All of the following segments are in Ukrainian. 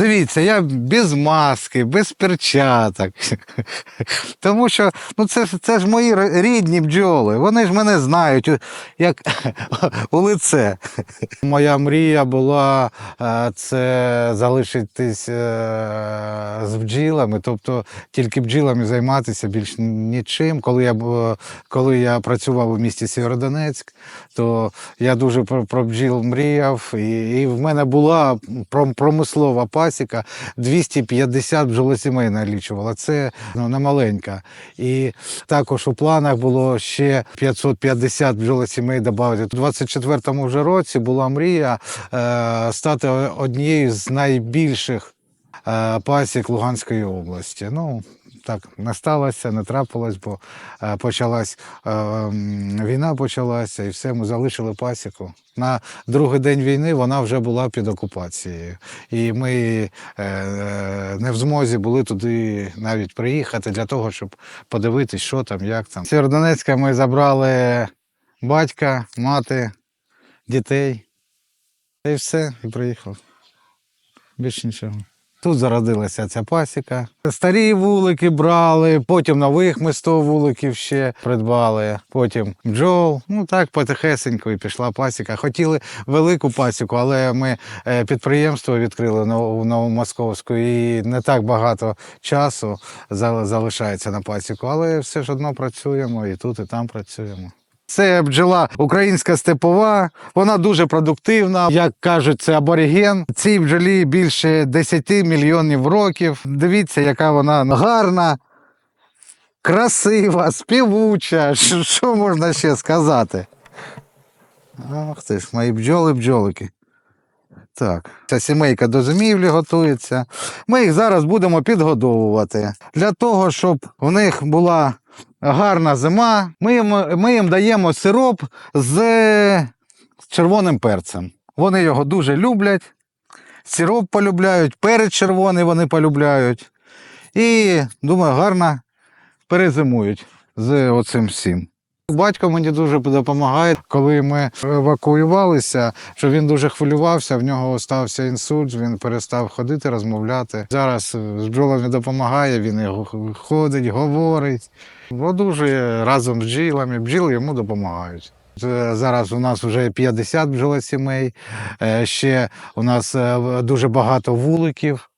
Дивіться, я без маски, без перчаток. Тому що ну, це, ж- це ж мої рідні бджоли. Вони ж мене знають як у лице. Моя мрія була е, це залишитись е, з бджілами, тобто тільки бджілами займатися більш нічим. Коли я, коли я працював у місті Сєвєродонецьк, то я дуже про, про бджіл мріяв. І, і в мене була пром- промислова пасіка 250 бджолосімей налічувала. Це ну, не маленька. І також у планах було ще 550 бджолосімей додати. У 24-му вже році була мрія е, стати однією з найбільших е, пасік Луганської області. Ну, так не сталося, не трапилось, бо е, почалась е, війна почалася, і все, ми залишили пасіку. На другий день війни вона вже була під окупацією. І ми е, не в змозі були туди навіть приїхати для того, щоб подивитись, що там, як там. Сєвєродонецька ми забрали батька, мати, дітей. І все, і приїхали. Більше нічого. Тут зародилася ця пасіка. Старі вулики брали, потім нових ми 100 вуликів ще придбали, потім бджол. Ну так потихесенько і пішла пасіка. Хотіли велику пасіку, але ми е, підприємство відкрили в Новомосковську і не так багато часу залишається на пасіку, але все ж одно працюємо і тут, і там працюємо. Це бджола українська степова, вона дуже продуктивна. Як кажуть, це абориген. Цій бджолі більше 10 мільйонів років. Дивіться, яка вона гарна, красива, співуча. Що, можна ще сказати? Ах ти ж, мої бджоли-бджолики. Так, ця сімейка до зимівлі готується. Ми їх зараз будемо підгодовувати. Для того, щоб в них була гарна зима, ми їм, ми їм даємо сироп з червоним перцем. Вони його дуже люблять. Сироп полюбляють, перець червоний вони полюбляють. І, думаю, гарно перезимують з оцим всім. Батько мені дуже допомагає, коли ми евакуювалися, що він дуже хвилювався, в нього стався інсульт, він перестав ходити, розмовляти. Зараз з бджолами допомагає, він і ходить, говорить, одужує разом з бджілами, бджіли йому допомагають. Зараз у нас вже 50 бджолосімей, е, ще у нас е, дуже багато вуликів.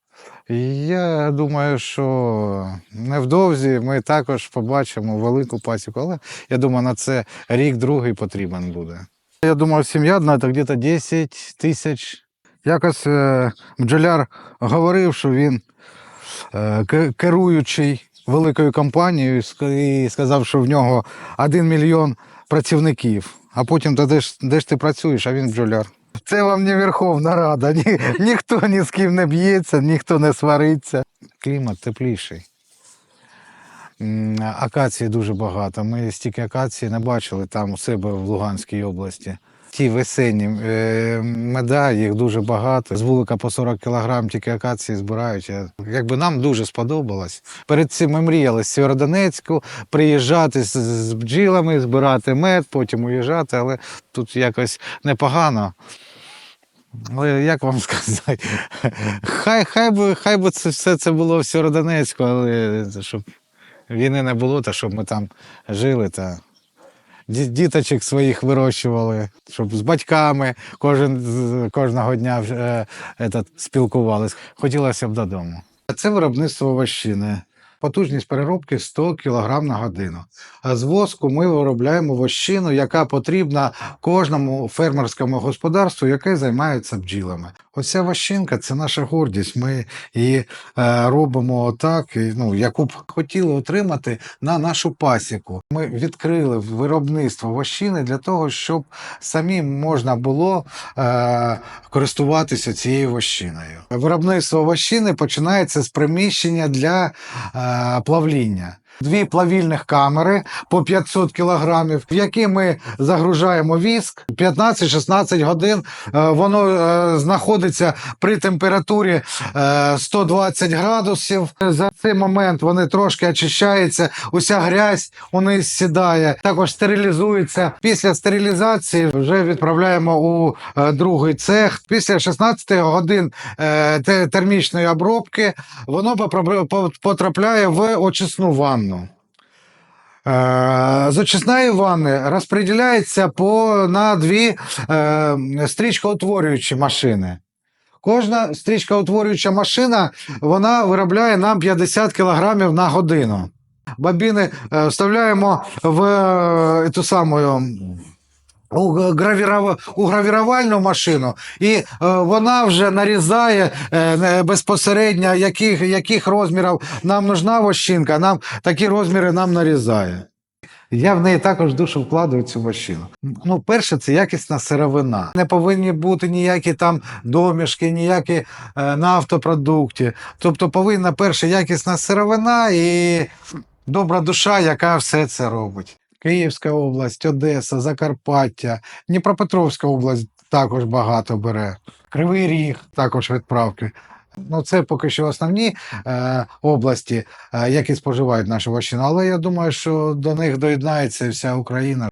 Я думаю, що невдовзі ми також побачимо велику пасіку, але я думаю, на це рік-другий потрібен буде. Я думаю, сім'я одна це десь 10 тисяч. Якось е, бджоляр говорив, що він е, керуючий великою компанією і сказав, що в нього 1 мільйон працівників. А потім то де ж, де ж ти працюєш, а він бджоляр. Це вам не Верховна Рада. Ні, ніхто ні з ким не б'ється, ніхто не свариться. Клімат тепліший. Акації дуже багато. Ми стільки акації не бачили там у себе в Луганській області. Ті весенні е, меда, їх дуже багато. З вулика по 40 кілограм тільки акації збирають. Якби нам дуже сподобалось. Перед цим ми мріяли з Сєвєродонецьку приїжджати з, бджілами, збирати мед, потім уїжджати, але тут якось непогано. Але як вам сказати, хай, хай, би, хай би це все це було в Сєвєродонецьку, але щоб війни не було, та щоб ми там жили та діточок своїх вирощували, щоб з батьками кожен, кожного дня е, этот, спілкувалися. Хотілося б додому. Це виробництво вощини. Потужність переробки 100 кг на годину. А з воску ми виробляємо вощину, яка потрібна кожному фермерському господарству, яке займається бджілами. Оця вощинка це наша гордість. Ми її е, робимо так, і, ну, яку б хотіли отримати на нашу пасіку. Ми відкрили виробництво вощини для того, щоб самим можна було е, користуватися цією вощиною. Виробництво вощини починається з приміщення для е, плавління. Дві плавільних камери по 500 кілограмів, в які ми загружаємо віск 15-16 годин. Е, Воно е, знаходиться при температурі е, 120 градусів. За цей момент вони трошки очищаються, уся грязь униз сідає, також стерилізується. Після стерилізації вже відправляємо у е, другий цех. Після 16 годин е, термічної обробки воно потрапляє в очисну ванну. Е, Зачисна ванни розподіляється по на дві е, стрічкоутворюючі машини. Кожна стрічкоутворююча машина вона виробляє нам 50 кг на годину. Бобіни е, вставляємо в ту саму гравірова, у гравірувальну машину, і е, вона вже нарізає е, безпосередньо, яких, яких розмірів нам нужна вощинка, нам такі розміри нам нарізає. Я в неї також душу вкладаю цю машину. Ну, перше, це якісна сировина. Не повинні бути ніякі там домішки, ніякі е, нафтопродукти. Тобто повинна перше якісна сировина і добра душа, яка все це робить. Київська область, Одеса, Закарпаття, Дніпропетровська область також багато бере. Кривий Ріг також відправки. Ну, це поки що основні е, області, е, які споживають нашу вощину. Але я думаю, що до них доєднається вся Україна.